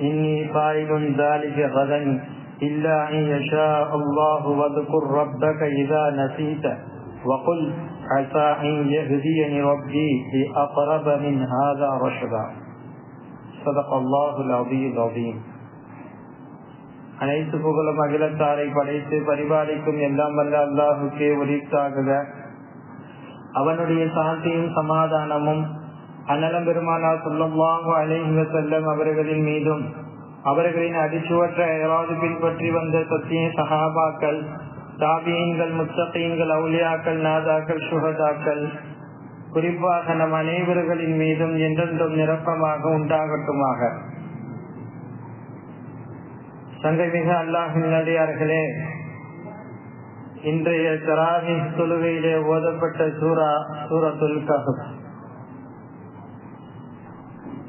إني فاعل ذلك غدا إلا أن يشاء الله واذكر ربك إذا نسيت وقل عسى أن يهديني ربي لأقرب من هذا رشدا صدق الله العظيم العظيم அனைத்து புகழும் அகிலத்தாரை படைத்து பரிபாலிக்கும் எல்லாம் வல்ல அல்லாஹுக்கே உரித்தாகுக அவனுடைய சாந்தியும் சமாதானமும் அன்னலம் பெருமானா சொல்லுவாங்க அலைஹி செல்லம் அவர்களின் மீதும் அவர்களின் அடிச்சுவற்ற ஏதாவது பின்பற்றி வந்த சத்திய சஹாபாக்கள் தாபியன்கள் முத்தகையன்கள் அவுலியாக்கள் நாதாக்கள் சுகதாக்கள் குறிப்பாக நம் அனைவர்களின் மீதும் என்றென்றும் நிரப்பமாக உண்டாகட்டுமாக. சங்கைமிக அல்லாஹின் நடிகார்களே இன்றைய தராவி தொழுகையிலே ஓதப்பட்ட சூரா சூரத்துல் கஹப்.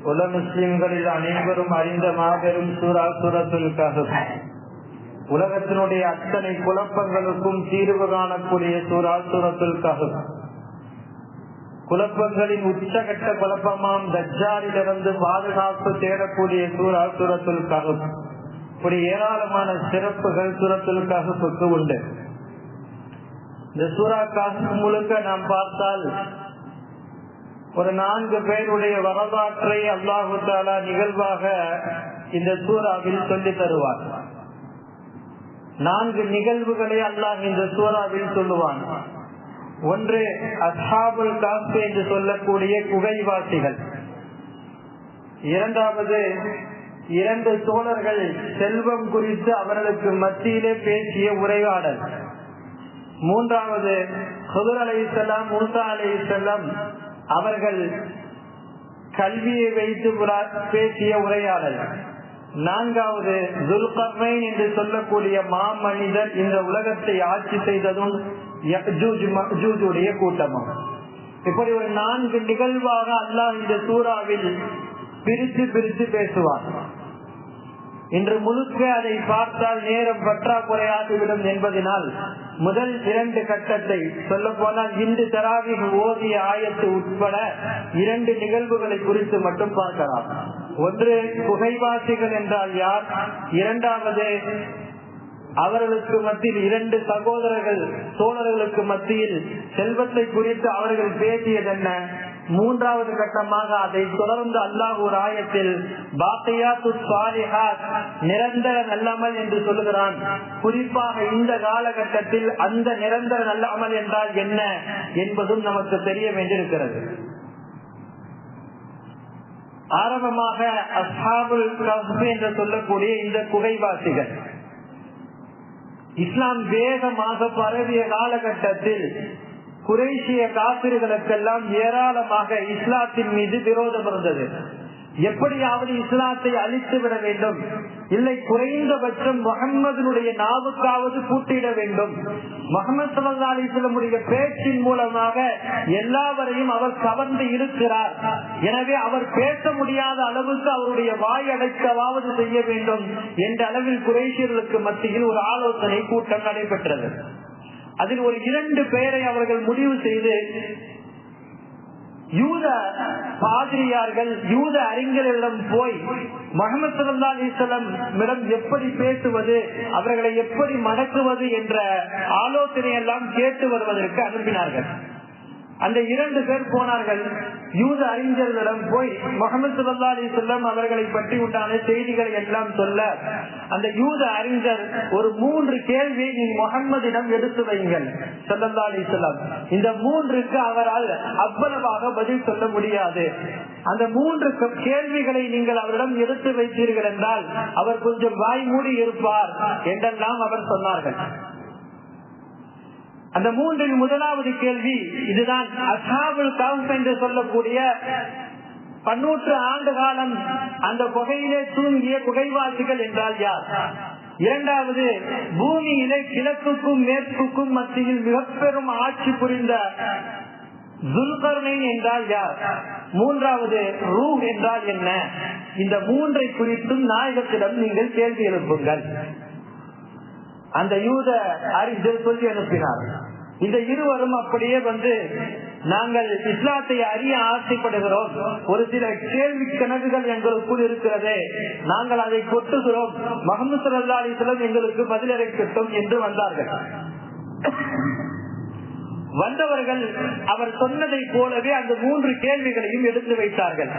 உல முஸ்லிம்களில் அனைவரும் அறிந்த மாபெரும் சூரா சூரத்துல் கஹப் உலகத்தினுடைய அத்தனை குழப்பங்களுக்கும் தீர்வு காணக்கூடிய சூரா சூரத்துல் கஹப் குழப்பங்களின் உச்சகட்ட குழப்பமாம் தஜாரிலிருந்து பாதுகாப்பு தேடக்கூடிய சூரா சூரத்துல் கஹப் இப்படி ஏராளமான சிறப்புகள் சூரத்துல் கஹப்புக்கு உண்டு. இந்த சூரா காசு முழுக்க நாம் பார்த்தால் ஒரு நான்கு பேருடைய வரலாற்றை அல்லாஹு தாலா நிகழ்வாக இந்த சூறாவில் சொல்லி தருவார் நான்கு நிகழ்வுகளை அல்லாஹ் இந்த சூறாவில் சொல்லுவான். ஒன்று அசாபுல் காசு என்று சொல்லக்கூடிய குகைவாசிகள். இரண்டாவது இரண்டு தோழர்கள் செல்வம் குறித்து அவர்களுக்கு மத்தியிலே பேசிய உரையாடல். மூன்றாவது ஹுதர் அலை செல்லம் மூசா அலை செல்லம் அவர்கள் கல்வியை வைத்து பேசிய உரையாடல். நான்காவது துல்கர்மைன் என்று சொல்லக்கூடிய மாமனிதர் இந்த உலகத்தை ஆட்சி செய்ததும் கூட்டமும். இப்படி ஒரு நான்கு நிகழ்வாக அல்லாஹ் இந்த சூறாவில் பிரித்து பிரித்து பேசுவார் இன்று முழுக்க அதை பார்த்தால் நேரம் பற்றாக்குறையாகிவிடும் என்பதனால் முதல் இரண்டு கட்டத்தை சொல்ல போனால் இன்று தராவி ஓதிய ஆயத்து உட்பட இரண்டு நிகழ்வுகளை குறித்து மட்டும் பார்க்கலாம். ஒன்று குகைவாசிகள் என்றால் யார்? இரண்டாவது அவர்களுக்கு மத்தியில் இரண்டு சகோதரர்கள் சோழர்களுக்கு மத்தியில் செல்வத்தை குறித்து அவர்கள் பேசியதென்ன? மூன்றாவது கட்டமாக அதை தொடர்ந்து அல்லாஹ் ஒரு ஆயத்தில் நிரந்தர நல்லமல் என்று சொல்லுகிறான். குறிப்பாக இந்த காலகட்டத்தில் அந்த நிரந்தர நல்லமல் என்றால் என்ன என்பதும் நமக்கு தெரிய வேண்டியிருக்கிறது. ஆரம்பமாக அஸ்ஹாபுல் என்று சொல்லக்கூடிய இந்த குகைவாசிகள் இஸ்லாம் வேகமாக பரவிய காலகட்டத்தில் குறைசிய காப்பிர்களுக்கெல்லாம் ஏராளமாக இஸ்லாத்தின் மீது விரோதம் இருந்தது. எப்படியாவது இஸ்லாத்தை அழித்து விட வேண்டும். இல்லை குறைந்தபட்சம் முகம்மதனுடைய நாவுக்காவது கூட்டிட வேண்டும். முகமது சல்லா அலிஸ்லமுடைய பேச்சின் மூலமாக எல்லாவரையும் அவர் கவர்ந்து இருக்கிறார் எனவே அவர் பேச முடியாத அளவுக்கு அவருடைய வாய் அடைக்கவாவது செய்ய வேண்டும் என்ற அளவில் குறைசியர்களுக்கு மத்தியில் ஒரு ஆலோசனை கூட்டம் நடைபெற்றது. அதில் ஒரு இரண்டு பெயரை அவர்கள் முடிவு செய்து யூத பாதிரியார்கள் யூத அறிஞர்களிடம் போய் முகமது சல்லா அலிசல்லம் எப்படி பேசுவது அவர்களை எப்படி மடக்குவது என்ற ஆலோசனை எல்லாம் கேட்டு வருவதற்கு அனுப்பினார்கள். அந்த இரண்டு பேர் போனார்கள். யூத அறிஞர்களிடம் போய் முகமது சுல்லா அலி சொல்லம் அவர்களை பற்றி உண்டான செய்திகளை எல்லாம் சொல்ல அந்த யூத அறிஞர் ஒரு மூன்று கேள்வியை நீ முகம்மதிடம் எடுத்து வைங்கள். சல்லா அலி சொல்லம் இந்த மூன்றுக்கு அவரால் அவ்வளவாக பதில் சொல்ல முடியாது. அந்த மூன்று கேள்விகளை நீங்கள் அவரிடம் எடுத்து வைத்தீர்கள் என்றால் அவர் கொஞ்சம் வாய் மூடி இருப்பார் என்றெல்லாம் அவர் சொன்னார்கள். அந்த மூன்றில் முதலாவது கேள்வி இதுதான். அசாபுல் கவுஸ் என்று சொல்லக்கூடிய பன்னூற்று ஆண்டு காலம் அந்த குகையிலே தூங்கிய குகைவாசிகள் என்றால் யார்? இரண்டாவது பூமியிலே கிழக்குக்கும் மேற்குக்கும் மத்தியில் மிக பெரும் ஆட்சி புரிந்த துல்கர்ணைன் என்றால் யார்? மூன்றாவது ரூ என்றால் என்ன? இந்த மூன்றை குறித்தும் நாயகத்திடம் நீங்கள் கேள்வி எழுப்புங்கள். அந்த யூத அறிஞர் சொல்லி அனுப்பினார் இந்த இருவரும் அப்படியே வந்து நாங்கள் இஸ்லாத்தை அறிய ஆசைப்படுகிறோம். ஒரு சில கேள்வி கணக்குகள் எங்களுக்குள் இருக்கிறது. நாங்கள் அதை கொட்டுகிறோம். முகமது சல்லா அலிஸ்லம் எங்களுக்கு பதிலளிக்கட்டும் என்று வந்தார்கள். வந்தவர்கள் அவர் சொன்னதை போலவே அந்த மூன்று கேள்விகளையும் எடுத்து வைத்தார்கள்.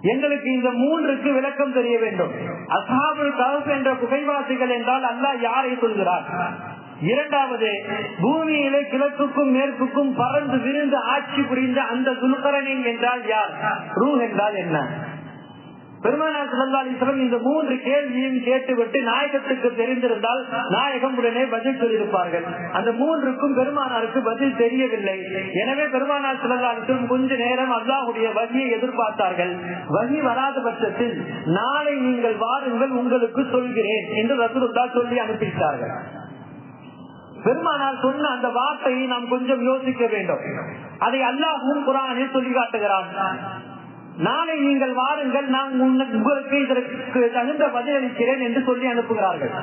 எங்களுக்கு இந்த மூன்றுக்கு விளக்கம் தெரிய வேண்டும். அசாபு கவுப் என்ற குகைவாசிகள் என்றால் அல்லாஹ் யாரை சொல்கிறார்? இரண்டாவது பூமியிலே கிழக்குக்கும் மேற்குக்கும் பறந்து விரிந்து ஆட்சி புரிந்த அந்த துல்கரனின் என்றால் யார்? ரூ என்றால் என்ன? பெருமானார் இந்த மூன்று கேள்வியும் கேட்டுவிட்டு நாயகத்துக்கு தெரிந்திருந்தால் நாயகம் உடனே பதில் சொல்லியிருப்பார்கள். அந்த மூன்றுக்கும் பெருமானாருக்கு பதில் தெரியவில்லை. எனவே பெருமானார் கொஞ்ச நேரம் அல்லாஹுடைய வகியை எதிர்பார்த்தார்கள். வகி வராத பட்சத்தில் நாளை நீங்கள் வாருங்கள் உங்களுக்கு சொல்கிறேன் என்று ரசூலுல்லா சொல்லி அனுப்பிவிட்டார்கள். பெருமானால் சொன்ன அந்த வார்த்தையை நாம் கொஞ்சம் யோசிக்க வேண்டும். அதை அல்லாஹும் குரானில் சொல்லி காட்டுகிறான் நாளை நீங்கள் வாருங்கள் நான் உங்களுக்கு இதற்கு தகுந்த பதிலளிக்கிறேன் என்று சொல்லி அனுப்புகிறார்கள்.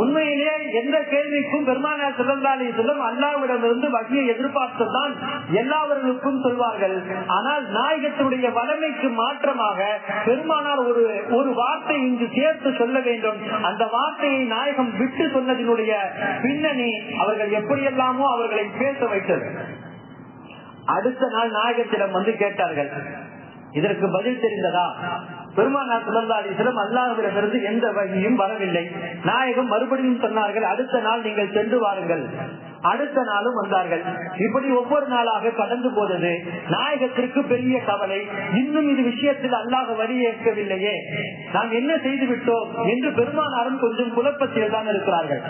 உண்மையிலே எந்த கேள்விக்கும் பெருமானார் சிறந்தாலே செல்லும் அல்லாவிடமிருந்து வகையை எதிர்பார்த்துதான் எல்லாவர்களுக்கும் சொல்வார்கள். ஆனால் நாயகத்தினுடைய வளமைக்கு மாற்றமாக பெருமானார் ஒரு ஒரு வார்த்தை இங்கு சேர்த்து சொல்ல வேண்டும். அந்த வார்த்தையை நாயகம் விட்டு சொன்னதினுடைய பின்னணி அவர்கள் எப்படியெல்லாமோ அவர்களை பேச வைத்தது. அடுத்த நாள் நாயகத்திடம் வந்து கேட்டார்கள். இதற்கு பதில் தெரிந்ததா? பெருமானார் சுழந்தாளீஸ்வரம் அல்லாஹிடமிருந்து எந்த வகையும் வரவில்லை. நாயகம் மறுபடியும் சொன்னார்கள் அடுத்த நாள் நீங்கள் சென்று வாருங்கள். அடுத்த நாளும் வந்தார்கள். இப்படி ஒவ்வொரு நாளாக கடந்து போனது நாயகத்திற்கு பெரிய கவலை. இன்னும் இது விஷயத்தில் அல்லாஹ் வழியேற்கவில்லையே நாம் என்ன செய்து விட்டோம் என்று பெருமானாரும் கொஞ்சம் குழப்பத்தில் தான் இருக்கிறார்கள்.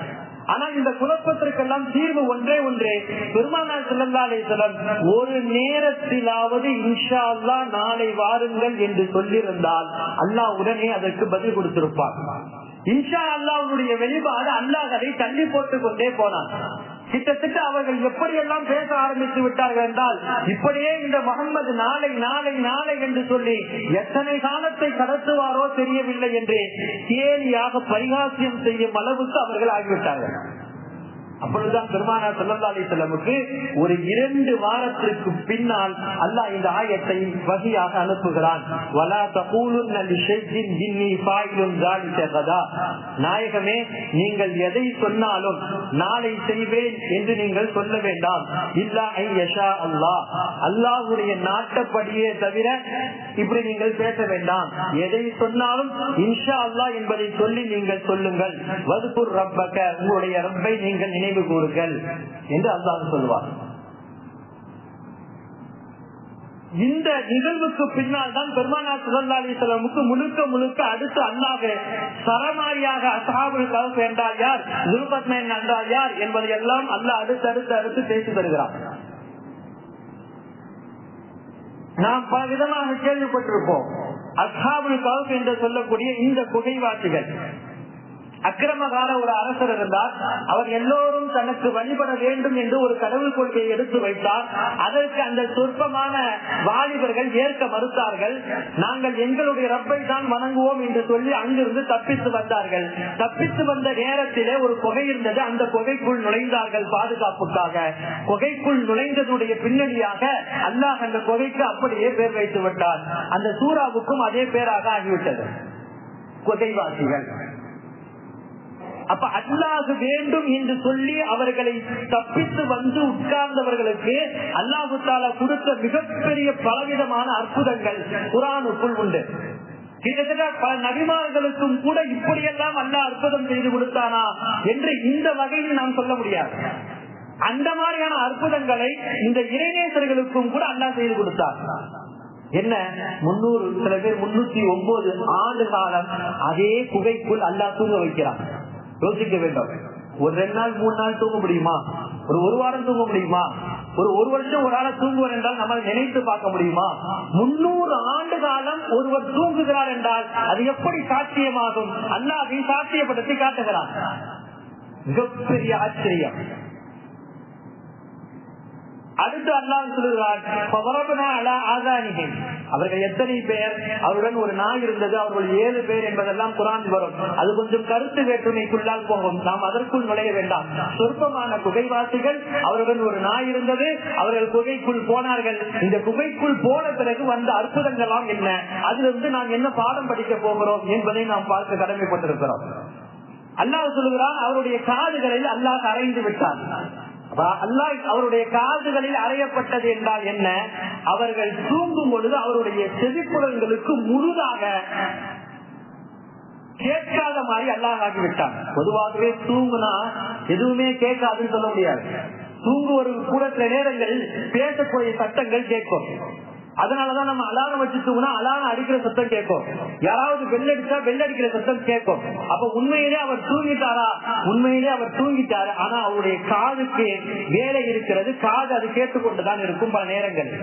ஆனா இந்த குழப்பத்திற்கெல்லாம் தீர்வு ஒன்றே ஒன்றே. பெருமானார் செல்லந்தாலேஸ்வரம் ஒரு நேரத்திலாவது இன்ஷா அல்லா நாளை வாருங்கள் என்று சொல்லியிருந்தால் அல்லாஹ் உடனே அதற்கு பதில் கொடுத்திருப்பார் இன்ஷா அல்லாவுடைய வெளிப்பாடு அல்லாஹ் அதை தள்ளி போட்டுக் கொண்டே போனான். கிட்டத்தட்ட அவர்கள் எப்படியெல்லாம் பேச ஆரம்பித்து விட்டார்கள் என்றால் இப்படியே இந்த முகம்மது நாளை நாளை நாளை என்று சொல்லி எத்தனை காலத்தை கடத்துவாரோ தெரியவில்லை என்று கேலியாக பரிகாசியம் செய்யும் அளவுக்கு அவர்கள் ஆகிவிட்டார்கள். அப்பொழுதுதான் பெருமானா சல்லா அலி செல்லமுக்கு ஒரு இரண்டு வாரத்திற்கு பின்னால் அல்லாஹ் இந்த ஆயத்தை வகையாக அனுப்புகிறான். நாயகமே நீங்கள் எதை சொன்னாலும் நாளை செய்வேன் என்று நீங்கள் சொல்ல வேண்டாம். இல்லா ஐ யஷா அல்லாஹ். அல்லாஹுடைய நாட்டப்படியே தவிர இப்படி நீங்கள் பேச வேண்டாம். எதை சொன்னாலும் இன்ஷா அல்லாஹ் என்பதை சொல்லி நீங்கள் சொல்லுங்கள். வதுபுர் ரப்பக்க. உங்களுடைய ரப்பை நீங்கள் நினைவு நினைவு கூறுங்கள் என்று அல்லாஹ் சொல்வார் இந்த நிகழ்வுக்கு பின்னால் தான் பெருமானா சுல்லா முழுக்க முழுக்க அடுத்து அல்லாஹ் சரமாரியாக அசாபுல் கவுப் என்றால் யார்? துருபத்மன் என்றால் யார்? என்பதை எல்லாம் அல்லாஹ் அடுத்து அடுத்து அடுத்து பேசி வருகிறார் நாம் பல விதமாக கேள்விப்பட்டிருப்போம். அசாபுல் கவுப் என்று சொல்லக்கூடிய இந்த புகைவாசிகள். அக்கிரமகால ஒரு அரசர் இருந்தார். அவர் எல்லோரும் தனக்கு வழிபட வேண்டும் என்று ஒரு கடவுள் கொள்கையை எடுத்து வைத்தார். அதற்கு அந்த சொற்பமான வாலிபர்கள் ஏற்க மறுத்தார்கள். நாங்கள் எங்களுடைய ரப்பை தான் வணங்குவோம் என்று சொல்லி அங்கிருந்து தப்பித்து வந்தார்கள். தப்பித்து வந்த நேரத்திலே ஒரு குகை இருந்தது. அந்த குகைக்குள் நுழைந்தார்கள் பாதுகாப்புக்காக. குகைக்குள் நுழைந்ததுடைய பின்னணியாக அல்லாஹ் அந்த குகைக்கு அப்படியே பேர் வைத்து விட்டார். அந்த சூறாவுக்கும் அதே பேராக ஆகிவிட்டது. குகைவாசிகள். அப்ப அல்லாஹு வேண்டும் என்று சொல்லி அவர்களை தப்பித்து வந்து உட்கார்ந்தவர்களுக்கு அல்லாஹு தாலா கொடுத்த மிகப்பெரிய பலவிதமான அற்புதங்கள் குரானுக்குள் உண்டு. கிட்டத்தட்ட பல நபிமார்களுக்கும் கூட இப்படியெல்லாம் அல்ல அற்புதம் செய்து கொடுத்தானா என்று இந்த வகையில் நாம் சொல்ல முடியாது. அந்த மாதிரியான அற்புதங்களை இந்த இறைநேசர்களுக்கும் கூட அல்லா செய்து கொடுத்தார் என்ன? முன்னூறு சில பேர் முன்னூத்தி ஒன்பது ஆண்டு காலம் அதே குகைக்குள் அல்லாஹ் தூங்க வைக்கிறான். யோசிக்க வேண்டும். ஒரு ரெண்டு நாள் மூணு நாள் தூங்க முடியுமா? ஒரு ஒரு வாரம் தூங்க முடியுமா? ஒரு ஒரு வருஷம் ஒரு ஆளை தூங்குவார் என்றால் நம்ம நினைத்து பார்க்க முடியுமா? முன்னூறு ஆண்டு காலம் ஒருவர் தூங்குகிறார் என்றால் அது எப்படி சாத்தியமாகும்? அல்லாஹ் சாத்தியப்படுத்தி காட்டுகிறார் மிகப்பெரிய ஆச்சரியம். அடுத்து அல்லாஹ் சொல்லுகிறார் அவர்கள் எத்தனை பேர்? அவருடன் ஒரு நாய் இருந்தது அவர்கள் ஏழு பேர் என்பதெல்லாம் குரான் வரும். அது கொஞ்சம் கருத்து வேற்றுமைக்குள்ளால் போகும். நாம் அதற்குள் நுழைய வேண்டாம். சொற்பமான குகைவாசிகள் அவருடன் ஒரு நாய் இருந்தது அவர்கள் குகைக்குள் போனார்கள். இந்த குகைக்குள் போன பிறகு வந்த அற்புதங்கள்லாம் என்ன? அதிலிருந்து நாம் என்ன பாடம் படிக்க போகிறோம் என்பதை நாம் பார்க்க கடமைப்பட்டிருக்கிறோம். அல்லாஹ் சொல்லுகிறான் அவருடைய காதுகளில் அல்லாஹ் அறைந்து விட்டான். அல்லாஹ் அவருடைய காதுகளில் அறையப்பட்டது என்றால் என்ன? அவர்கள் தூங்கும் பொழுது அவருடைய செவிப்புலன்களுக்கு முழுதாக கேட்காத மாதிரி அல்லாஹ் ஆகிவிட்டான் பொதுவாகவே தூங்குனா எதுவுமே கேட்காதுன்னு சொல்ல முடியாது. தூங்குவது கூட சில நேரங்களில் பேசக்கூடிய சட்டங்கள் கேட்கும். அதனாலதான் நம்ம அலாரம் வச்சு தூங்கினா அலாரம் அடிக்கிற சத்தம் கேட்கும். யாராவது வெள்ளடிச்சா வெள்ளடிக்கிற சத்தம் கேட்கும். அப்ப உண்மையிலே அவர் தூங்கிட்டாரா? உண்மையிலே அவர் தூங்கிட்டாரு. ஆனா அவருடைய காதுக்கு வேலை இருக்கிறது காது அது கேட்டுக்கொண்டுதான் இருக்கும் பல நேரங்களில்.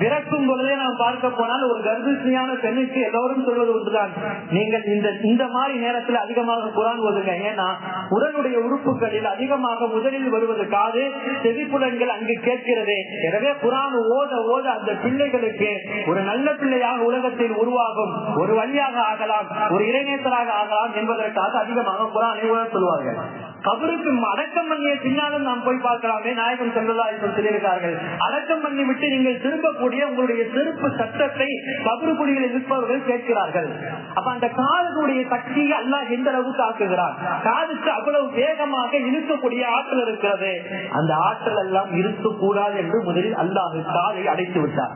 பிறக்கும் பொழுதே நாம் பார்க்க போனால் ஒரு கர்ப்பிணியான பெண்ணுக்கு எல்லோரும் சொல்வது ஒன்றுதான். நீங்கள் இந்த இந்த மாதிரி நேரத்தில் அதிகமாக குரான் ஓதுங்க. ஏன்னா உடனுடைய உறுப்புகளில் அதிகமாக முதலில் வருவது காது செவிப்புலன்கள் அங்கு கேட்கிறது. எனவே குரான் ஓத ஓத அந்த பிள்ளைகளுக்கு ஒரு நல்ல பிள்ளையாக உலகத்தில் உருவாகும். ஒரு வழியாக ஆகலாம் ஒரு இளைஞர்களாக ஆகலாம் என்பதற்காக அதிகமாக குரானை ஓத சொல்வார்கள் கபருக்கு அடக்கம் பண்ணிய பின்னாலும் நாம் போய் பார்க்கலாமே நாயகம் செல்வதா சொல்லியிருக்கார்கள் அடக்கம் பண்ணி விட்டு நீங்கள் திரும்பக்கூடிய உங்களுடைய செருப்பு சட்டத்தை கபரு குடிகளில் இருப்பவர்கள் கேட்கிறார்கள். அப்ப அந்த காதுடைய சக்தியை அல்லாஹ் எந்த அளவுக்கு ஆக்குகிறார் காதுக்கு அவ்வளவு வேகமாக இழுக்கக்கூடிய ஆற்றல் இருக்கிறது. அந்த ஆற்றல் எல்லாம் இருக்கக்கூடாது என்று முதலில் அல்லாஹ் காதை அடைத்து விட்டார்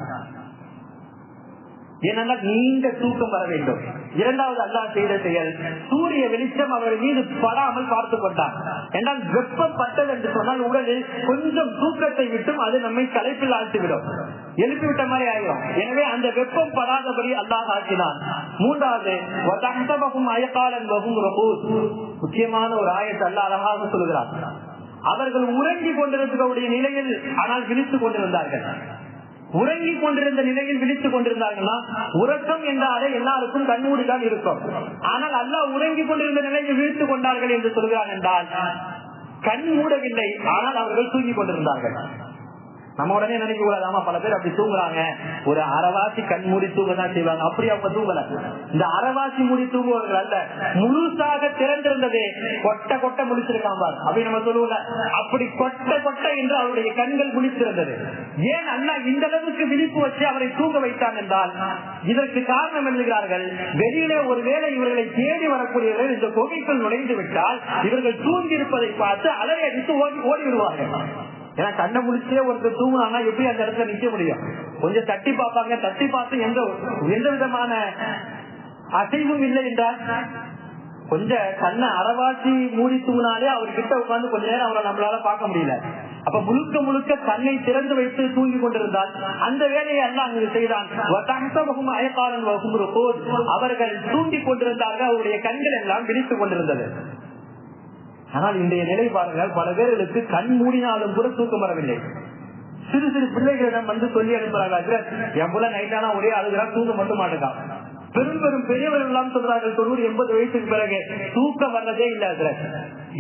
ஏனென்றால் நீண்ட தூக்கம் வர வேண்டும். இரண்டாவது அல்லாஹ் செய்த செயல் சூரிய வெளிச்சம் அவர்கள் மீது படாமல் பார்த்து கொண்டார். என்றால் வெப்பம் பட்டது என்று சொன்னால் உடலில் கொஞ்சம் தூக்கத்தை விட்டும் அது நம்மை கலைப்பில் ஆழ்த்திவிடும். எழுப்பிவிட்ட மாதிரி ஆயிரும். எனவே அந்த வெப்பம் படாதபடி அல்லாஹ் ஆக்கினான். மூன்றாவது அயக்காலன் முக்கியமான ஒரு ஆயத்தை அல்ல அழகாக சொல்கிறார் அவர்கள் உறங்கி கொண்டிருக்கக்கூடிய நிலையில் ஆனால் விழித்துக் கொண்டிருந்தார்கள். உறங்கிக் கொண்டிருந்த நிலையில் விழித்துக் கொண்டிருந்தார்களா உறக்கம் என்றாலே எல்லாருக்கும் கண்மூடி தான் இருக்கும். ஆனால் அல்லாஹ் உறங்கிக் கொண்டிருந்த நிலையில் விழித்துக் கொண்டார்கள் என்று சொல்கிறார் என்றால் கண் மூடவில்லை. ஆனால் அவர்கள் தூங்கிக் கொண்டிருந்தார்கள். நம்ம உடனே நினைக்க கூடாது. ஆமா பல பேர் அப்படி தூங்குறாங்க. ஒரு அரைவாசி கண் மூடி தூங்கதான் செய்வாங்க. அப்படி அவங்க தூங்கல. இந்த அரைவாசி மூடி தூங்குவார்கள் அல்ல. முழுசாக திறந்திருந்ததே கொட்ட கொட்ட முடிச்சிருக்காம்பார் அப்படி நம்ம சொல்லுவோம்ல. அப்படி கொட்ட கொட்ட என்று அவருடைய கண்கள் முடித்திருந்தது ஏன் அண்ணா இந்த அளவுக்கு விழிப்பு வச்சு அவரை தூங்க வைத்தான் என்றால் இதற்கு காரணம் எழுதுகிறார்கள் வெளியிலே ஒருவேளை இவர்களை தேடி வரக்கூடியவர்கள் இந்த குகைக்குள் நுழைந்து விட்டால் இவர்கள் தூங்கி இருப்பதை பார்த்து அலரை அடித்து ஓடி ஓடி விடுவார்கள் ஏன்னா கண்ணை முடிச்சே ஒருத்தர் தூங்குனாங்கன்னா எப்படி அந்த இடத்துல நிக்க முடியும்? கொஞ்சம் தட்டி பார்ப்பாங்க. தட்டி பார்த்து எந்த எந்த விதமான அசைவும் இல்லை என்றால் கொஞ்சம் கண்ணை அறவாசி மூடி தூங்கினாலே அவர் கிட்ட உட்கார்ந்து கொஞ்ச நேரம் அவரை நம்மளால பார்க்க முடியல. அப்ப முழுக்க முழுக்க கண்ணை திறந்து வைத்து தூங்கி கொண்டிருந்தால் அந்த வேலையை அல்ல அங்கு செய்தான். அயக்காலன் அவர்கள் தூங்கி கொண்டிருந்தார்கள். அவருடைய கண்கள் எல்லாம் விரித்துக் கொண்டிருந்தது. ஆனால் இன்றைய நிலை பாருங்கள் பல பேர்களுக்கு கண் மூடினாலும் கூட தூக்கம் வரவில்லை. சிறு சிறு பிள்ளைகளிடம் வந்து சொல்லி அனுப்புறாங்க என் நைட்டானா ஒரே அழுகிறா தூங்க மட்டும் மாட்டேங்கான் பெரும் பெரும் பெரியவர்கள் எல்லாம் சொல்றார்கள் தொண்ணூறு எண்பது வயசுக்கு பிறகு தூக்கம் வர்றதே இல்ல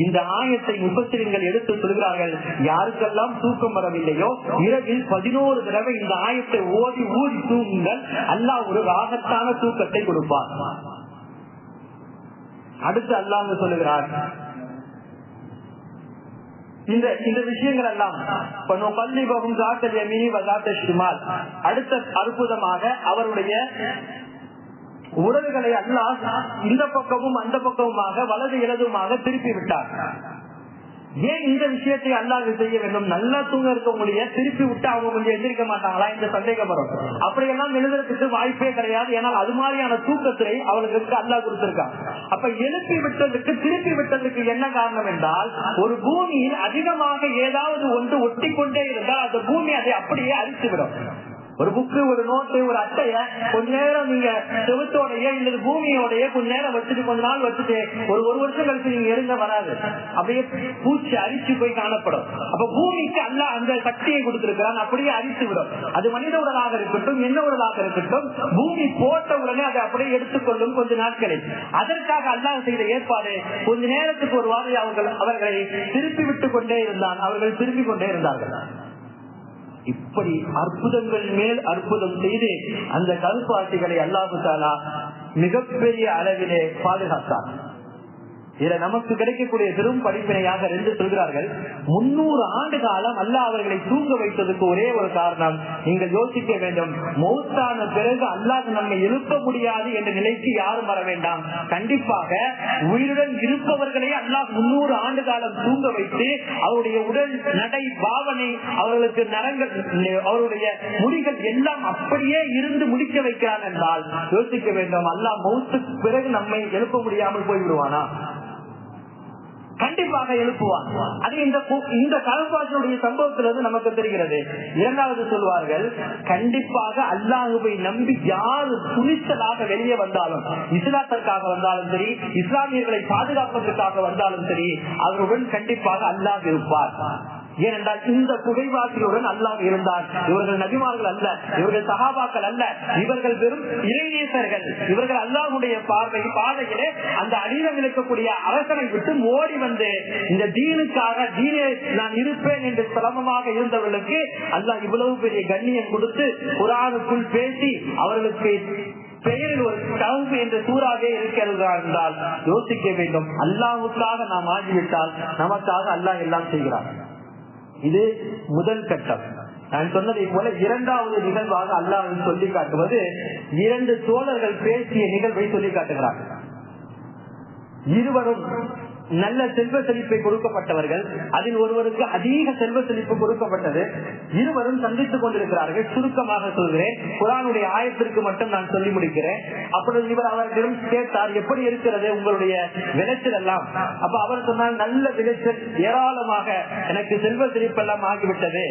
இந்த ஆயத்தை முப்பத்திரங்கள் எடுத்து சொல்கிறார்கள் யாருக்கெல்லாம் தூக்கம் வரவில்லையோ இரவில் பதினோரு தடவை இந்த ஆயத்தை ஓடி ஊடி தூங்குங்கள். அல்லாஹ் ஒரு ராகத்தான தூக்கத்தை கொடுப்பார். அடுத்து அல்லாஹ் சொல்லுகிறார் இந்த இந்த விஷயங்கள் எல்லாம் பள்ளி பகும் காத்தல் எமினி வகாத்த ஷிமால். அடுத்த அற்புதமாக அவருடைய உறவுகளை அல்லாஹ் இந்த பக்கமும் அந்த பக்கமுமாக வலது இடதுமாக திருப்பி விட்டார். ஏன் இந்த விஷயத்தை அல்லாஹ் செய்ய வேண்டும்? நல்லா தூங்க இருக்கக்கூடிய திருப்பி விட்டு அவங்க கொஞ்சம் எந்திரிக்க மாட்டாங்களா? இந்த சந்தேகம் வரும் அப்படியெல்லாம் எழுதுறதுக்கு வாய்ப்பே கிடையாது. ஏன்னா அது மாதிரியான தூக்கத்திலே அவர்களுக்கு அல்லாஹ் கொடுத்திருக்காங்க அப்ப எழுப்பி விட்டதுக்கு திருப்பி விட்டதுக்கு என்ன காரணம் என்றால் ஒரு பூமியில் அதிகமாக ஏதாவது ஒன்று ஒட்டி கொண்டே இருந்தால் அந்த பூமி அதை அப்படியே அழித்துவிடும். ஒரு புக்கு ஒரு நோட்டு ஒரு அட்டைய கொஞ்ச நேரம் நீங்க செவத்தோடைய இல்லது பூமியோடைய கொஞ்ச நேரம் வச்சுட்டு கொஞ்ச நாள் வச்சுட்டு ஒரு ஒரு வருஷம் கழிச்சு நீங்க இருந்த வராது. அப்படியே பூச்சி அரிச்சு போய் காணப்படும். அப்ப பூமிக்கு அல்ல அந்த சக்தியை கொடுத்திருக்கிறான். அப்படியே அரித்து விடும். அது மனித உடலாக இருக்கட்டும் என்ன உடலாக இருக்கட்டும் பூமி போட்ட உடனே அதை அப்படியே எடுத்துக்கொள்ளும் கொஞ்ச நாட்களில் அதற்காக அல்லாஹ் செய்த ஏற்பாடு கொஞ்ச நேரத்துக்கு ஒரு வாரி அவர்கள் அவர்களை திருப்பி விட்டுக் கொண்டே இருந்தான். அவர்கள் திரும்பிக் கொண்டே இருந்தார்கள். இப்படி அற்புதங்கள் மேல் அற்புதம் செய்து அந்த கருப்பாட்டிகளை அல்லாஹு தாலா மிகப்பெரிய அளவிலே பாதுகாத்தார். இதுல நமக்கு கிடைக்கக்கூடிய பெரும் படிப்பினையாக ரெண்டு சொல்கிறார்கள். முன்னூறு ஆண்டு காலம் அல்ல அவர்களை தூங்க வைத்ததுக்கு ஒரே ஒரு காரணம். நீங்கள் யோசிக்க வேண்டும். மௌத்தான பிறகு அல்லாஹ் நம்மை எழுப்ப முடியாது என்ற நிலைக்கு யாரும் வர வேண்டாம். கண்டிப்பாக உயிருடன் இருப்பவர்களே அல்லாஹ் முன்னூறு ஆண்டு காலம் தூங்க வைத்து அவருடைய உடல் நடை பாவனை அவர்களுக்கு நரங்கள் அவருடைய முடிகள் எல்லாம் அப்படியே இருந்து முடிக்க வைக்கிறான் என்றால் யோசிக்க வேண்டும். அல்லாஹ் மௌத்துக்கு பிறகு நம்மை எழுப்ப முடியாமல் போய்விடுவானா? கண்டிப்பாக எழுப்புவான். அது இந்த இந்த கலப்பாசனுடைய சம்பவத்திலிருந்து நமக்கு தெரிகிறது. இரண்டாவது சொல்வார்கள் கண்டிப்பாக அல்லாஹுவை நம்பி யாரு துணிச்சலாக வெளியே வந்தாலும் இஸ்லாத்திற்காக வந்தாலும் சரி இஸ்லாமியர்களை பாதுகாப்பதற்காக வந்தாலும் சரி அவருடன் கண்டிப்பாக அல்லாஹ் இருப்பார். ஏனென்றால் இந்த குகைவாசியுடன் அல்லாஹ் இருந்தார் இவர்கள் நபிமார்கள் அல்ல இவர்கள் சகாபாக்கள் அல்ல இவர்கள் வெறும் இறைநேசர்கள். இவர்கள் அல்லாஹுடைய பார்வை பாதையிலே அந்த அடிதம் இருக்கக்கூடிய அரசனை விட்டு ஓடி வந்து இந்த தீனுக்காக தீனே நான் இருப்பேன் என்று சிரமமாக இருந்தவர்களுக்கு அல்லாஹ் இவ்வளவு பெரிய கண்ணியம் கொடுத்து குரானுக்குள் பேசி அவர்களுக்கு பெயரில் ஒரு கவுப்பு என்ற சூறாவே இருக்கிறதா என்றால் யோசிக்க வேண்டும். அல்லாவுக்காக நாம் ஆகிவிட்டால் நமக்காக அல்லாஹ் எல்லாம் செய்கிறார் இது முதல் கட்டம். நான் சொன்னதை போல இரண்டாவது நிகழ்வாக அல்லாஹ் சொல்லி காட்டுவது இரண்டு தோழர்கள் பேசிய நிகழ்வை சொல்லி காட்டுகிறார்கள். இருவரும் நல்ல செல்வ செழிப்பை கொடுக்கப்பட்டவர்கள் அதில் ஒருவருக்கு அதிக செல்வ செழிப்பு கொடுக்கப்பட்டது இருவரும் சந்தித்துக் கொண்டிருக்கிறார்கள். சுருக்கமாக சொல்கிறேன் குரானுடைய ஆயத்திற்கு மட்டும் நான் சொல்லி முடிக்கிறேன். அப்பொழுது இவர் அவர்களிடம் கேட்டார் எப்படி இருக்கிறது உங்களுடைய விளைச்சல் எல்லாம் அப்ப அவர் சொன்னால் நல்ல விளைச்சல் ஏராளமாக எனக்கு செல்வ செழிப்பெல்லாம் ஆகிவிட்டது.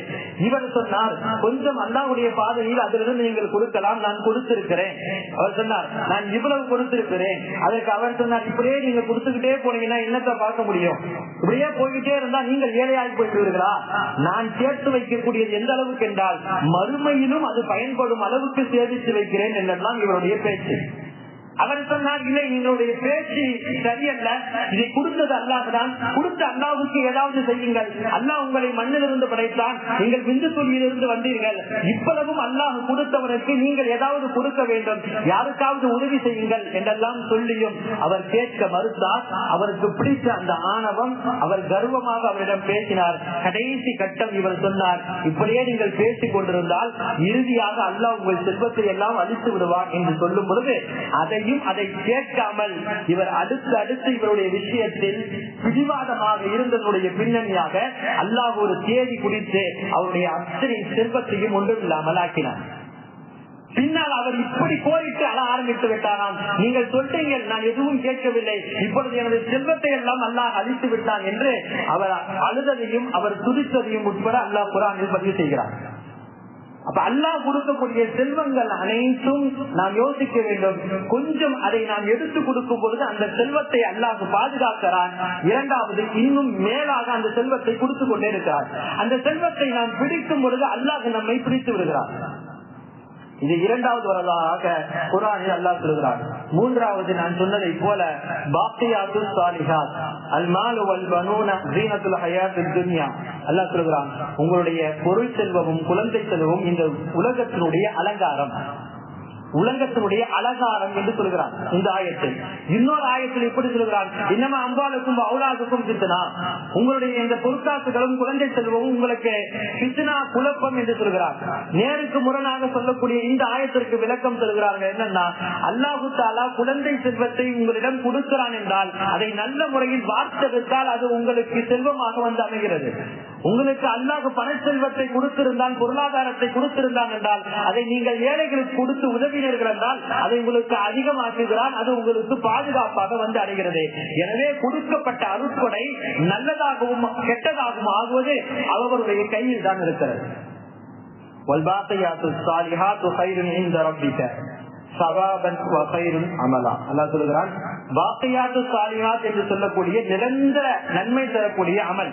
இவர் சொன்னார் கொஞ்சம் அல்லாவுடைய பாதையில் அதிலிருந்து நீங்கள் கொடுக்கலாம் நான் கொடுத்திருக்கிறேன். அவர் சொன்னார் நான் இவ்வளவு கொடுத்திருக்கிறேன். அதற்கு அவர் சொன்னார் இப்படியே நீங்க கொடுத்துக்கிட்டே போனீங்கன்னா என்னத்தை பார்க்க முடியும். இப்படியே போய்கிட்டே இருந்தா நீங்கள் ஏழையாகி போய்விடுவீர்களா? நான் சேர்த்து வைக்கக்கூடியது எந்த அளவுக்கு என்றால் மறுமையிலும் அது பயன்படும் அளவுக்கு சேமித்து வைக்கிறேன் என்றெல்லாம் இவருடைய பேச்சு. அவர் சொன்னார் இல்லை எங்களுடைய பேச்சு சரியல்ல. இதை கொடுத்தது அல்லாஹுதான். கொடுத்த அல்லாவுக்கு ஏதாவது செய்யுங்கள். அல்லாஹ் உங்களை மண்ணிலிருந்து படைத்தான். நீங்கள் விந்து துளியிலிருந்து வந்தீர்கள். இவ்வளவும் அல்லாஹ் கொடுத்தவனுக்கு நீங்கள் ஏதாவது கொடுக்க வேண்டும். யாருக்காவது உதவி செய்யுங்கள் என்றெல்லாம் சொல்லியும் அவர் கேட்க மறுத்தார். அவருக்கு பிடித்த அந்த ஆணவம் அவர் கர்வமாக அவரிடம் பேசினார். கடைசி கட்டம் இவர் சொன்னார் இப்படியே நீங்கள் பேசிக் கொண்டிருந்தால் இறுதியாக அல்லாஹ் உங்கள் செல்வத்தை எல்லாம் அழித்து விடுவார் என்று சொல்லும் பொழுது அதை அதையும் அதை கேட்காமல் இவர் அடுத்து அடுத்து இவருடைய விஷயத்தில் பிடிவாதமாக இருந்ததுடைய பின்னணியாக அல்லாஹ் ஒரு தேதி குடித்து அவருடைய அத்தனை செல்வத்தையும் ஒன்றும் இல்லாமல் ஆக்கினார். பின்னால் அவர் இப்படி கோரிட்டு அழ ஆரம்பித்து விட்டாராம். நீங்கள் சொல்றீங்க நான் எதுவும் கேட்கவில்லை. இப்பொழுது எனது செல்வத்தை எல்லாம் அல்லாஹ் அழித்து விட்டான் என்று அவர் அழுததையும் அவர் துடித்ததையும் உட்பட அல்லாஹ் குரானில் பதிவு செய்கிறார். அப்ப அல்லாஹ் கொடுக்கக்கூடிய செல்வங்கள் அனைத்தும் நாம் யோசிக்க வேண்டும். கொஞ்சம் அதை நாம் எடுத்து கொடுக்கும் பொழுது அந்த செல்வத்தை அல்லாஹ் பாதுகாக்கிறான். இரண்டாவது இன்னும் மேலாக அந்த செல்வத்தை கொடுத்து கொண்டே இருக்கிறார் அந்த செல்வத்தை நாம் பிடிக்கும் பொழுது அல்லாஹ் நம்மை பிடித்து விடுகிறார் இது இரண்டாவது வரலாறாக குரானில் அல்லாஹ் சொல்கிறார் மூன்றாவது நான் சொன்னதை போல பாக்கியாத்து சாலிஹாத் அல் மாலு வல் பனூன ஜீனத்துல் ஹயாத்துல் துன்யா. அல்லாஹ் சொல்கிறான் உங்களுடைய பொருள் செல்வமும் குழந்தை செல்வமும் இந்த உலகத்தினுடைய அலங்காரம். உலகத்தினுடைய அலங்காரம் என்று சொல்கிறான் இந்த ஆயத்தில். இன்னொரு ஆயத்தில் எப்படி சொல்கிறான்? இன்னமா அம்பாளுக்கும் அவுலாதுக்கும் சித்தனா உங்களுடைய இந்த பொருட்காசுகளும் குழந்தை செல்வமும் உங்களுக்கு சித்தனா குழப்பம் என்று சொல்கிறார் நேருக்கு முரணாக சொல்லக்கூடிய இந்த ஆயத்திற்கு விளக்கம் சொல்கிறார்கள் என்னன்னா அல்லாஹு தாலா குழந்தை செல்வத்தை உங்களிடம் கொடுக்கிறான் என்றால் அதை நல்ல முறையில் வார்த்தெடுத்தால் அது உங்களுக்கு செல்வமாக வந்து அமைகிறது. உங்களுக்கு அல்லாஹ் பண செல்வத்தை கொடுத்திருந்தான் பொருளாதாரத்தை கொடுத்திருந்தான் என்றால் அதை நீங்கள் ஏழைகளுக்கு கொடுத்து உதவினீர்கள் என்றால் அதை உங்களுக்கு அதிகமாக்குகிறான் அது உங்களுக்கு பாதுகாப்பாக வந்து அடைகிறது. எனவே கொடுக்கப்பட்ட அருட்கொடை நல்லதாகவும் கெட்டதாகவும் ஆகுவது அவருடைய கையில் தான் இருக்கிறது. என்று சொல்லக்கூடிய நிரந்தர நன்மை தரக்கூடிய அமல்.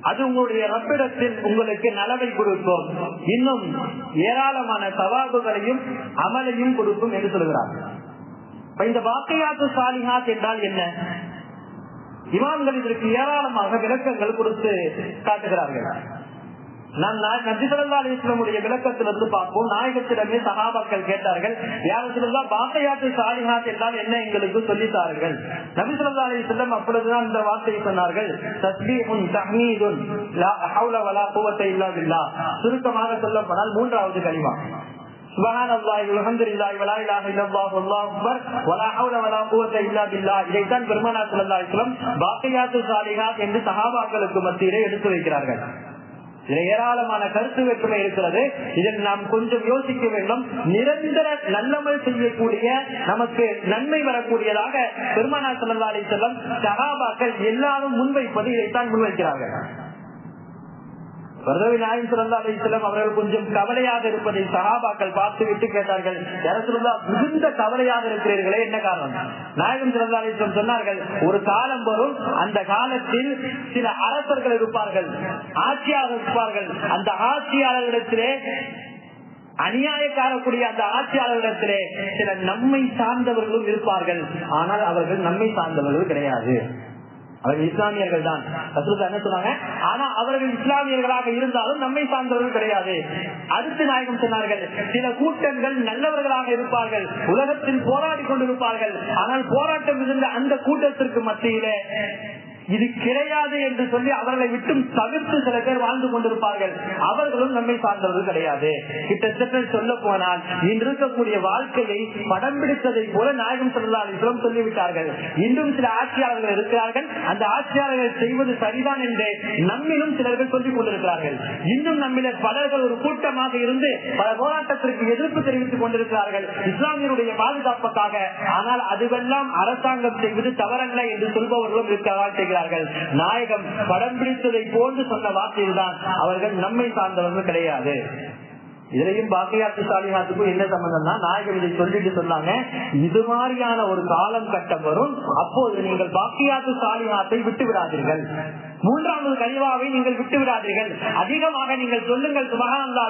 அது உங்களுடைய ரப்பிடத்தில் உங்களுக்கு நலவை கொடுக்கும். இன்னும் ஏராளமான சவாபுகளையும் அமலையும் கொடுக்கும் என்று சொல்கிறார். இந்த வாக்கையாத்து சாலிஹாத் என்றால் என்ன? இமாம்கள் இதற்கு ஏராளமாக விளக்கங்கள் கொடுத்து காட்டுகிறார்கள். நாம் நபிசல்லா அலிஸ்லமுடைய விளக்கத்திலிருந்து பார்ப்போம். நாயகத்திடமே சகாபாக்கள் கேட்டார்கள் யாரத்திலிருந்தா பாக்கையாத்து சாலிஹாத் என்றால் என்ன எங்களுக்கு சொல்லித்தார்கள்? நபிசல்லா அலிஸ்லம் அப்பொழுதுதான் இந்த வார்த்தையை சொன்னார்கள் தஸ்பீஹுன் தஹ்மீதுன் லா ஹவுல வலா குவத்தை இல்லா பில்லா. சுருக்கமாக சொல்லப்போனால் மூன்றாவது கலிமா இதைத்தான் பெருமானார் ஸல்லல்லாஹு இஸ்லாம் பாக்கையாத்து சாலிஹாத் என்று சகாபாக்களுக்கு மத்தியிலே எடுத்து வைக்கிறார்கள். ஏராளமான கருத்து வேற்றுமை இருக்கிறது. இதில் நாம் கொஞ்சம் யோசிக்க வேண்டும். நிரந்தர நல்லமல் செய்யக்கூடிய நமக்கு நன்மை வரக்கூடியதாக பெருமானா சல்லா செல்லம் சகாபாக்கள் எல்லாரும் முன்வைப்பது இதைத்தான் முன்வைக்கிறார்கள். அவர்கள் கொஞ்சம் கவலையாக இருப்பதை சகாபாக்கள் பார்த்து விட்டு கேட்டார்கள் மிகுந்த கவலையாக இருக்கிறீர்களே என்ன காரணம்? நாயகம் சிறந்தாலேஸ்வரம் சொன்னார்கள் ஒரு காலம் வரும் அந்த காலத்தில் சில அரசர்கள் இருப்பார்கள் ஆட்சியாளர் இருப்பார்கள். அந்த ஆட்சியாளர்களிடத்திலே அநியாயக்காரக்கூடிய அந்த ஆட்சியாளர்களிடத்திலே சில நம்மை சார்ந்தவர்களும் இருப்பார்கள். ஆனால் அவர்கள் நம்மை சார்ந்தவர்கள் கிடையாது. அவர்கள் இஸ்லாமியர்கள் தான். என்ன சொன்னாங்க? ஆனா அவர்கள் இஸ்லாமியர்களாக இருந்தாலும் நம்மை சார்ந்தவர்கள் கிடையாது. அடுத்து நாயகம் சொன்னார்கள் சில கூட்டங்கள் நல்லவர்களாக இருப்பார்கள் உலகத்தில் போராடி கொண்டிருப்பார்கள். ஆனால் போராட்டம் இருந்த அந்த கூட்டத்திற்கு மத்தியிலே இது கிடையாது என்று சொல்லி அவர்களை விட்டும் தவிர்த்து சில பேர் வாழ்ந்து கொண்டிருப்பார்கள். அவர்களும் நம்மை சார்ந்தவர்கள் கிடையாது. கிட்டத்தட்ட சொல்ல போனால் இன்று இருக்கக்கூடிய வாழ்க்கையை படம் பிடித்ததை போல நாயகம் சொல்லலாம் சொல்லிவிட்டார்கள். இன்றும் சில ஆட்சியாளர்கள் இருக்கிறார்கள். அந்த ஆட்சியாளர்கள் செய்வது சரிதான் என்று நம்மிலும் சிலர்கள் சொல்லிக் கொண்டிருக்கிறார்கள். இன்னும் நம்மில பலர்கள் ஒரு கூட்டமாக இருந்து பல போராட்டத்திற்கு எதிர்ப்பு தெரிவித்துக் கொண்டிருக்கிறார்கள். இஸ்லாமியருடைய பாதுகாப்புக்காக. ஆனால் அதுவெல்லாம் அரசாங்கம் செய்வது தவறல்ல என்று சொல்பவர்களும் இருக்கிறார்கள் நாயகம் படம் பிடித்ததை போன்று சொன்ன வார்த்தையில் தான் அவர்கள் நம்மை சார்ந்தவர்கள் கிடையாது. இதுலயும் பாக்கியாத்து சாலிஹாத்துக்கும் என்ன சம்பந்தம்னா நாயகம் இதை சொல்லிட்டு சொன்னாங்க. இது மாதிரியான ஒரு காலம் கட்டம் வரும். அப்போது நீங்கள் பாக்கியாத்து சாலிஹாத்தை விட்டு விடாதீர்கள் மூன்றாவது கழிவாவை நீங்கள் விட்டு விடாதீர்கள் அதிகமாக நீங்கள் சொல்லுங்கள் சுபகானந்தா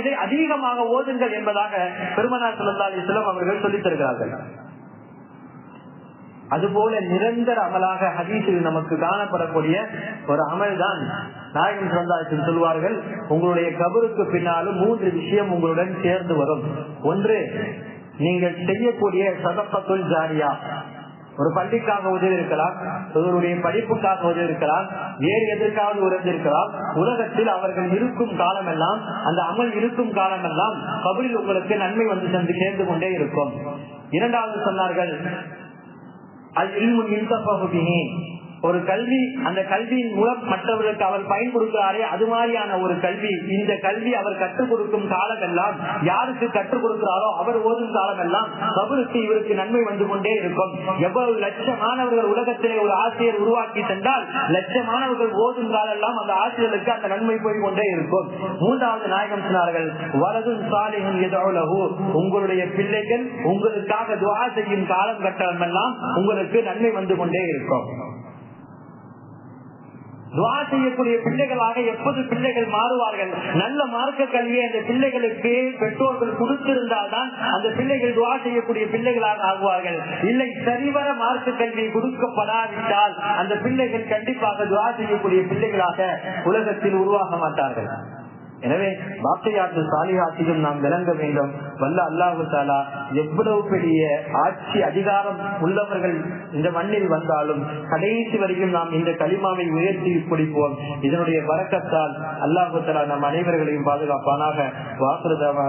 இதை அதிகமாக ஓதுங்கள் என்பதாக பெருமனா சொல்லா அலிஸ்லாம் அவர்கள் சொல்லித் தருகிறார்கள். அதுபோல நிரந்தர அமலாக ஹதீஸில் நமக்கு காணப்படக்கூடிய ஒரு அமல் தான் நாயகன் சந்தாசன் சொல்வார்கள் உங்களுடைய கபருக்கு பின்னாலும் மூன்று விஷயம் உங்களுடன் சேர்ந்து வரும். ஒன்று நீங்கள் செய்யக்கூடிய சதப்பத்துள் ஜாரியா. ஒரு பள்ளிக்காக உதவி இருக்கலாம் ஒருவருடைய படிப்புக்காக உதவி இருக்கலாம் வேறு எதற்காவது உதவி இருக்கலாம். உலகத்தில் அவர்கள் இருக்கும் காலமெல்லாம் அந்த அமல் இருக்கும் காலமெல்லாம் கபரில் உங்களுக்கு நன்மை வந்து சென்று சேர்ந்து கொண்டே இருக்கும். இரண்டாவது சொன்னார்கள் العلم ينتفع به ஒரு கல்வி அந்த கல்வியின் மூலம் மற்றவர்களுக்கு அவர் பயன் கொடுக்கிறாரே அது மாதிரியான ஒரு கல்வி இந்த கல்வி அவர் கற்றுக் கொடுக்கும் காலமெல்லாம் யாருக்கு கற்றுக் கொடுக்கிறாரோ அவர் ஓதும் காலமெல்லாம் கபருக்கு இவருக்கு நன்மை வந்து கொண்டே இருக்கும். எவ்வளவு லட்ச மாணவர்கள் உலகத்திலே ஒரு ஆசிரியர் உருவாக்கி சென்றால் லட்ச மாணவர்கள் ஓதும் காலெல்லாம் அந்த ஆசிரியர்களுக்கு அந்த நன்மை போய் கொண்டே இருக்கும். மூன்றாவது நாயகம் சொன்னார்கள் வரதும் சாலையும் எதோலகு உங்களுடைய பிள்ளைகள் உங்களுக்காக துவா செய்யும் காலம் கட்டமெல்லாம் உங்களுக்கு நன்மை வந்து கொண்டே இருக்கும். துவா செய்யக்கூடிய பிள்ளைகளாக எப்போது பிள்ளைகள் மாறுவார்கள்? நல்ல மார்க்க கல்வியை அந்த பிள்ளைகளுக்கு பெற்றோர்கள் கொடுத்திருந்தால் தான் அந்த பிள்ளைகள் துவா செய்யக்கூடிய பிள்ளைகளாக ஆகுவார்கள். இல்லை சரிவர மார்க்க கல்வி கொடுக்கப்படாவிட்டால் அந்த பிள்ளைகள் கண்டிப்பாக துவா செய்யக்கூடிய பிள்ளைகளாக உலகத்தில் உருவாக மாட்டார்கள். எனவே வார்த்தையாற்று சாலியாற்றிலும் நாம் விளங்க வேண்டும். வல்ல அல்லாஹு தாலா எவ்வளவு பெரிய ஆட்சி அதிகாரம் உள்ளவர்கள் இந்த மண்ணில் வந்தாலும் கடைசி வரைக்கும் நாம் இந்த களிமாவை உயர்த்தி பிடிப்போம் இதனுடைய வரக்கத்தால் அல்லாஹு தாலா நம் அனைவர்களையும் பாதுகாப்பானாக. வாக்குறதாக